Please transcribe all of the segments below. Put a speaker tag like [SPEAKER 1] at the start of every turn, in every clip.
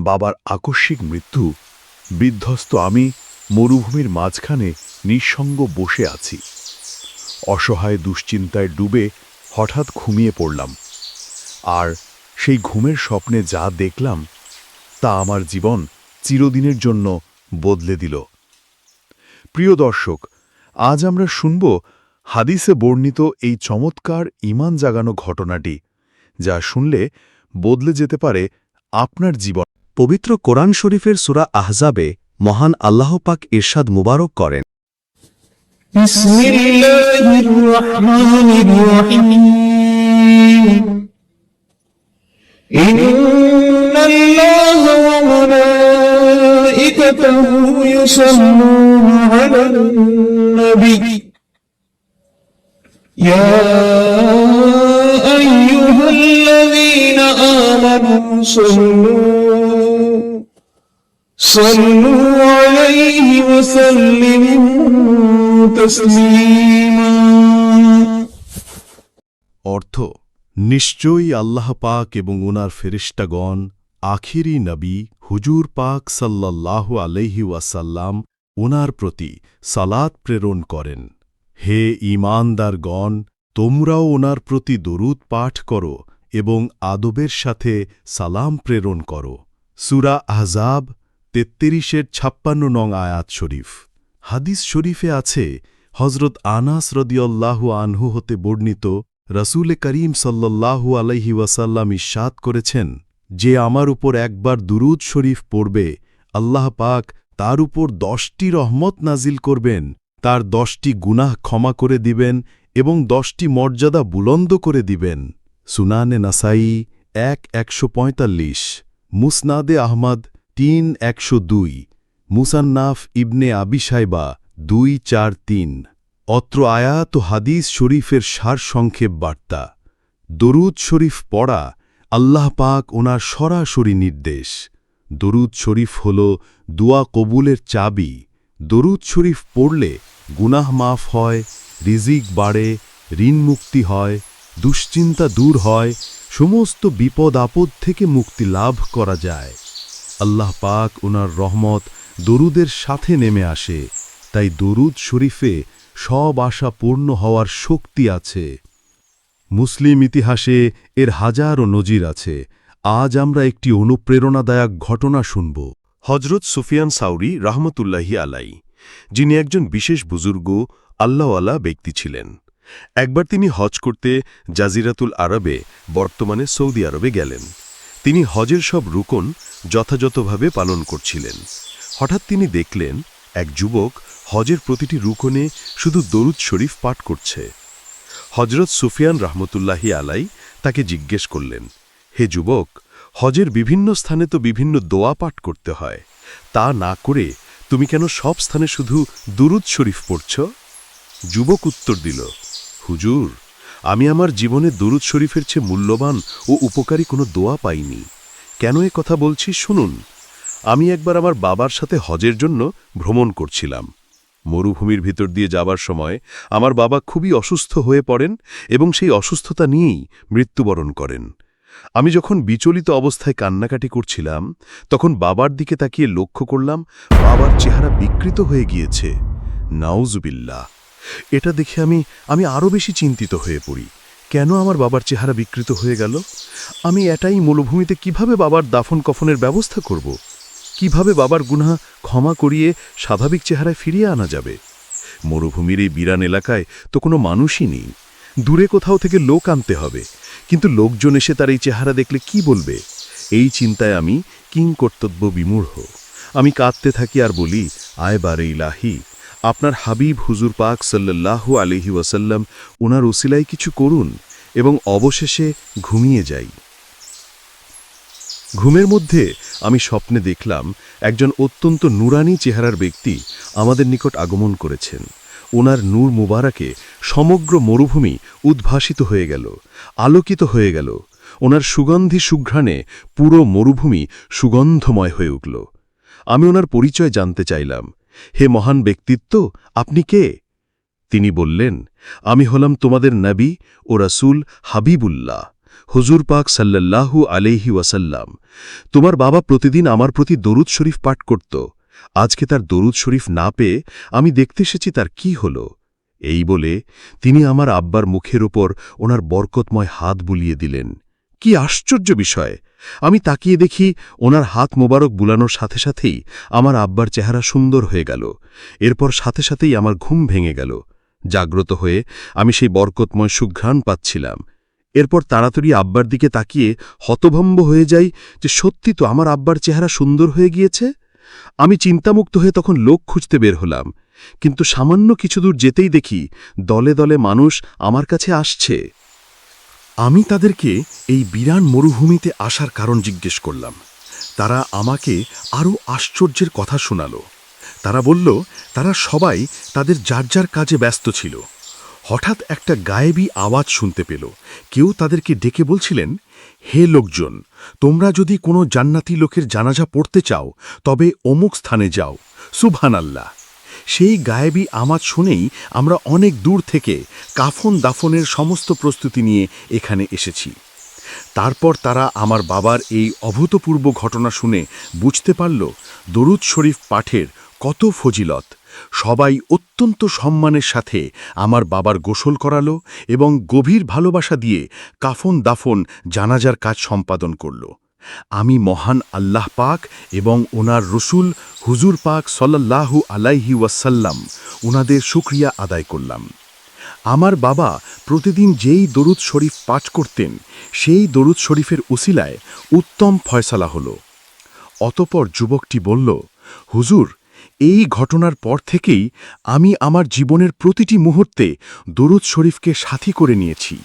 [SPEAKER 1] বাবার আকস্মিক মৃত্যু, বিধ্বস্ত আমি মরুভূমির মাঝখানে নিঃসঙ্গ বসে আছি। অসহায় দুশ্চিন্তায় ডুবে হঠাৎ ঘুমিয়ে পড়লাম। আর সেই ঘুমের স্বপ্নে যা দেখলাম, তা আমার জীবন চিরদিনের জন্য বদলে দিল। প্রিয় দর্শক, আজ আমরা শুনব হাদিসে বর্ণিত এই চমৎকার ইমান জাগানো ঘটনাটি, যা শুনলে বদলে যেতে পারে আপনার জীবন।
[SPEAKER 2] পবিত্র কোরআন শরীফের সুরা আহজাবে মহান আল্লাহ পাক ইরশাদ মুবারক করেন
[SPEAKER 3] بسم الله الرحمن الرحيم إن الله وملائكته يصلون على النبي يا أيها الذين آمنوا صلوا صلوا عليه وسلموا تسليما
[SPEAKER 4] অর্থ নিশ্চয়ই আল্লাহ পাক এবং উনার ফেরিস্টাগণ আখিরি নবী হুজুর পাক সাল্লাল্লাহ আলহি ওয়াসাল্লাম উনার প্রতি সালাত প্রেরণ করেন হে ঈমানদারগণ তোমরাও ওনার প্রতি দরুদ পাঠ করো এবং আদবের সাথে সালাম প্রেরণ করো সুরা আহজাব তেত্রিশের ছাপ্পান্ন নং আয়াত শরীফ। হাদিস শরীফে আছে হজরত আনাস রদিয়াল্লাহু আনহু হতে বর্ণিত, রসুলে করিম সাল্লাল্লাহু আলাইহি ওয়াসাল্লাম ইস্বাত করেছেন, যে আমার উপর একবার দুরুদ শরীফ পড়বে, আল্লাহ পাক তার উপর দশটি রহমত নাজিল করবেন, তার দশটি গুনাহ ক্ষমা করে দিবেন এবং দশটি মর্যাদা বুলন্দ করে দিবেন। সুনানে নাসাই এক একশো মুসনাদে আহমদ তিন একশো দুই, মুসান্নাফ ইবনে আবি দুই চার তিন। অত্র আয়াত হাদিস শরীফের সারসংক্ষেপ বার্তা। দরুদ শরীফ পড়া আল্লাহ পাক ওনার সরাসরি নির্দেশ। দরুদ শরীফ হল দুয়া কবুলের চাবি। দরুদ শরীফ পড়লে গুনাহ মাফ হয়, রিজিক বাড়ে, ঋণ মুক্তি হয়, দুশ্চিন্তা দূর হয়, সমস্ত বিপদ আপদ থেকে মুক্তি লাভ করা যায়। আল্লাহ পাক ওনার রহমত দরুদের সাথে নেমে আসে। তাই দরুদ শরীফে সব আশা পূর্ণ হওয়ার শক্তি আছে। মুসলিম ইতিহাসে এর হাজারো নজির আছে। আজ আমরা একটি অনুপ্রেরণাদায়ক ঘটনা শুনব। হজরত সুফিয়ান সাউরি রহমতুল্লাহি আলাই যিনি একজন বিশেষ বুজুর্গ, আল্লাহওয়ালা ব্যক্তি ছিলেন। একবার তিনি হজ করতে জাজিরাতুল আরবে, বর্তমানে সৌদি আরবে গেলেন। তিনি হজের সব রুকন যথাযথভাবে পালন করছিলেন। হঠাৎ তিনি দেখলেন, এক যুবক হজের প্রতিটি রুকনে শুধু দরুদ শরীফ পাঠ করছে। হজরত সুফিয়ান রহমতুল্লাহি আলাই তাকে জিজ্ঞেস করলেন, হে যুবক, হজের বিভিন্ন স্থানে তো বিভিন্ন দোয়া পাঠ করতে হয়। তা না করে তুমি কেন সব স্থানে শুধু দুরুদ শরীফ পড়ছ? যুবক উত্তর দিল, হুজুর আমি আমার জীবনে দুরুদ শরীফের চেয়ে মূল্যবান ও উপকারী কোনো দোয়া পাইনি। কেন এ কথা বলছি? শুনুন। আমি একবার আমার বাবার সাথে হজের জন্য ভ্রমণ করছিলাম। মরুভূমির ভিতর দিয়ে যাবার সময় আমার বাবা খুবই অসুস্থ হয়ে পড়েন এবং সেই অসুস্থতা নিয়েই মৃত্যুবরণ করেন। আমি যখন বিচলিত অবস্থায় কান্নাকাটি করছিলাম, তখন বাবার দিকে তাকিয়ে লক্ষ্য করলাম, বাবার চেহারা বিকৃত হয়ে গিয়েছে। নাউজুবিল্লা এটা দেখে আমি আমি আরও বেশি চিন্তিত হয়ে পড়ি। কেন আমার বাবার চেহারা বিকৃত হয়ে গেল? আমি এটাই মরুভূমিতে কীভাবে বাবার দাফন কফনের ব্যবস্থা করব? কীভাবে বাবার গুনহা ক্ষমা করিয়ে স্বাভাবিক চেহারায় ফিরিয়ে আনা যাবে? মরুভূমির এই বিরান এলাকায় তো কোনো মানুষই নেই। দূরে কোথাও থেকে লোক আনতে হবে। কিন্তু লোকজন এসে তার এই চেহারা দেখলে কি বলবে? এই চিন্তায় আমি কিং কর্তব্য বিমূঢ়। আমি কাঁদতে থাকি আর বলি, আয় বারে ইলাহি আপনার হাবিব হুজুর পাক সাল্লাল্লাহু আলিহি ওয়াসাল্লাম ওনার ওসিলায় কিছু করুন এবং অবশেষে ঘুমিয়ে যাই। ঘুমের মধ্যে আমি স্বপ্নে দেখলাম একজন অত্যন্ত নুরানি চেহারার ব্যক্তি আমাদের নিকট আগমন করেছেন। ওনার নূর মুবারাকে সমগ্র মরুভূমি উদ্ভাসিত হয়ে গেল, আলোকিত হয়ে গেল। ওনার সুগন্ধি সুঘ্রাণে পুরো মরুভূমি সুগন্ধময় হয়ে উঠল। আমি ওনার পরিচয় জানতে চাইলাম হে মহান ব্যক্তিত্ব, আপনি কে? তিনি বললেন, আমি হলাম তোমাদের নবী ও রাসূল হাবিবুল্লাহ, হুজুর পাক সাল্লাল্লাহু আলাইহি ওয়াসাল্লাম। তোমার বাবা প্রতিদিন আমার প্রতি দরুদ শরীফ পাঠ করত। আজকে তার দরুদ শরীফ না পেয়ে আমি দেখতে এসেছি তার কি হল। এই বলে তিনি আমার আব্বার মুখের ওপর ওনার বরকতময় হাত বুলিয়ে দিলেন। কি আশ্চর্য বিষয়। আমি তাকিয়ে দেখি ওনার হাত মোবারক বুলানোর সাথে সাথেই আমার আব্বার চেহারা সুন্দর হয়ে গেল। এরপর সাথে সাথেই আমার ঘুম ভেঙে গেল। জাগ্রত হয়ে আমি সেই বরকতময় সুঘ্রাণ পাচ্ছিলাম। এরপর তাড়াতাড়ি আব্বার দিকে তাকিয়ে হতভম্ব হয়ে যাই যে, সত্যি তো আমার আব্বার চেহারা সুন্দর হয়ে গিয়েছে? আমি চিন্তামুক্ত হয়ে তখন লোক খুঁজতে বের হলাম। কিন্তু সামান্য কিছু দূর যেতেই দেখি দলে দলে মানুষ আমার কাছে আসছে। আমি তাদেরকে এই বিরান মরুভূমিতে আসার কারণ জিজ্ঞেস করলাম। তারা আমাকে আরও আশ্চর্যের কথা শোনালো। তারা বলল, তারা সবাই তাদের যার যার কাজে ব্যস্ত ছিল। হঠাৎ একটা গায়েবী আওয়াজ শুনতে পেল। কেউ তাদেরকে ডেকে বলছিলেন, হে লোকজন, তোমরা যদি কোনো জান্নাতি লোকের জানাজা পড়তে চাও, তবে অমুক স্থানে যাও। সুবহান আল্লাহ সেই গায়েবী আওয়াজ শুনেই আমরা অনেক দূর থেকে কাফন দাফনের সমস্ত প্রস্তুতি নিয়ে এখানে এসেছি। তারপর তারা আমার বাবার এই অভূতপূর্ব ঘটনা শুনে বুঝতে পারল, দরুদ শরীফ পাঠের কত ফজিলত। সবাই অত্যন্ত সম্মানের সাথে আমার বাবার গোসল করালো এবং গভীর ভালোবাসা দিয়ে কাফন দাফন জানাজার কাজ সম্পাদন করল। আমি মহান আল্লাহ পাক এবং ওনার রসুল হুজুর পাক সল্লাল্লাহু আলাইহি ওয়াসাল্লাম ওনাদের শুক্রিয়া আদায় করলাম। আমার বাবা প্রতিদিন যেই দরুদ শরীফ পাঠ করতেন, সেই দরুদ শরীফের উসিলায় উত্তম ফয়সালা হল। অতপর যুবকটি বলল, হুজুর, এই ঘটনার পর থেকেই আমি আমার জীবনের প্রতিটি মুহূর্তে দরুদ শরীফকে সাথী করে নিয়েছি।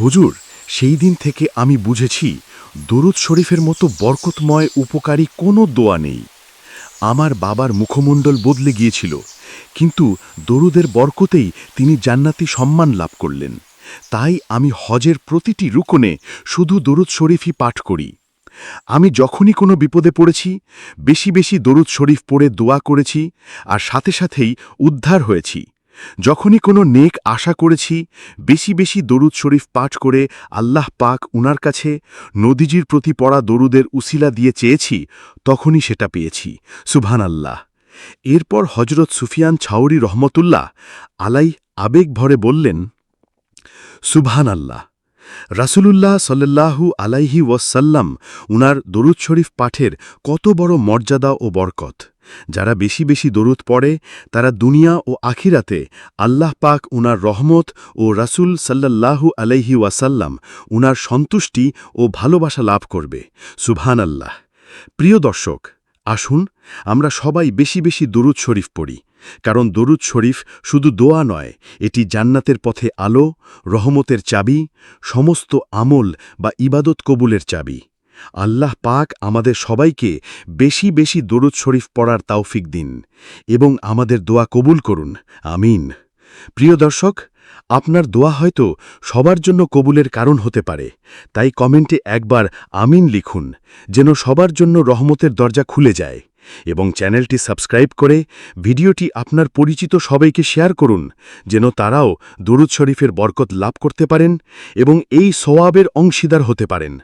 [SPEAKER 4] হুজুর, সেই দিন থেকে আমি বুঝেছি দরুদ শরীফের মতো বরকতময় উপকারী কোনো দোয়া নেই। আমার বাবার মুখমণ্ডল বদলে গিয়েছিল, কিন্তু দরুদের বরকতেই তিনি জান্নাতি সম্মান লাভ করলেন। তাই আমি হজের প্রতিটি রুকনে শুধু দরুদ শরীফই পাঠ করি। আমি যখনই কোনো বিপদে পড়েছি, বেশি বেশি দরুদ শরীফ পড়ে দোয়া করেছি, আর সাথে সাথেই উদ্ধার হয়েছি। যখনই কোনো নেক আশা করেছি, বেশি বেশি দরুদ শরীফ পাঠ করে আল্লাহ পাক উনার কাছে নদীজির প্রতি পড়া দরুদের উসিলা দিয়ে চেয়েছি, তখনই সেটা পেয়েছি। সুভান আল্লাহ এরপর হজরত সুফিয়ান ছাউরি রহমতুল্লাহ আলাই আবেগ ভরে বললেন সুভান আল্লাহ রাসূলুল্লাহ সাল্লাল্লাহু আলাইহি ওয়াসাল্লাম উনার দরুদ শরীফ পাঠের কত বড় মর্যাদা ও বরকত। যারা বেশি বেশি দরুদ পড়ে, তারা দুনিয়া ও আখিরাতে আল্লাহ পাক উনার রহমত ও রাসূল সাল্লাল্লাহু আলাইহি ওয়াসাল্লাম উনার সন্তুষ্টি ও ভালোবাসা লাভ করবে। সুবহান আল্লাহ প্রিয় দর্শক আসুন, আমরা সবাই বেশি বেশি দরুদ শরীফ পড়ি, কারণ দরুদ শরীফ শুধু দোয়া নয়, এটি জান্নাতের পথে আলো, রহমতের চাবি, সমস্ত আমল বা ইবাদত কবুলের চাবি। আল্লাহ পাক আমাদের সবাইকে বেশি বেশি দরুদ শরীফ পড়ার তাওফিক দিন এবং আমাদের দোয়া কবুল করুন, আমিন। প্রিয় দর্শক আপনার দোয়া হয়তো সবার জন্য কবুলের কারণ হতে পারে। তাই কমেন্টে একবার আমিন লিখুন, যেন সবার জন্য রহমতের দরজা খুলে যায় এবং চ্যানেলটি সাবস্ক্রাইব করে ভিডিওটি আপনার পরিচিত সবাইকে শেয়ার করুন, যেন তারাও দরুদ শরীফের বরকত লাভ করতে পারেন এবং এই সোয়াবের অংশীদার হতে পারেন।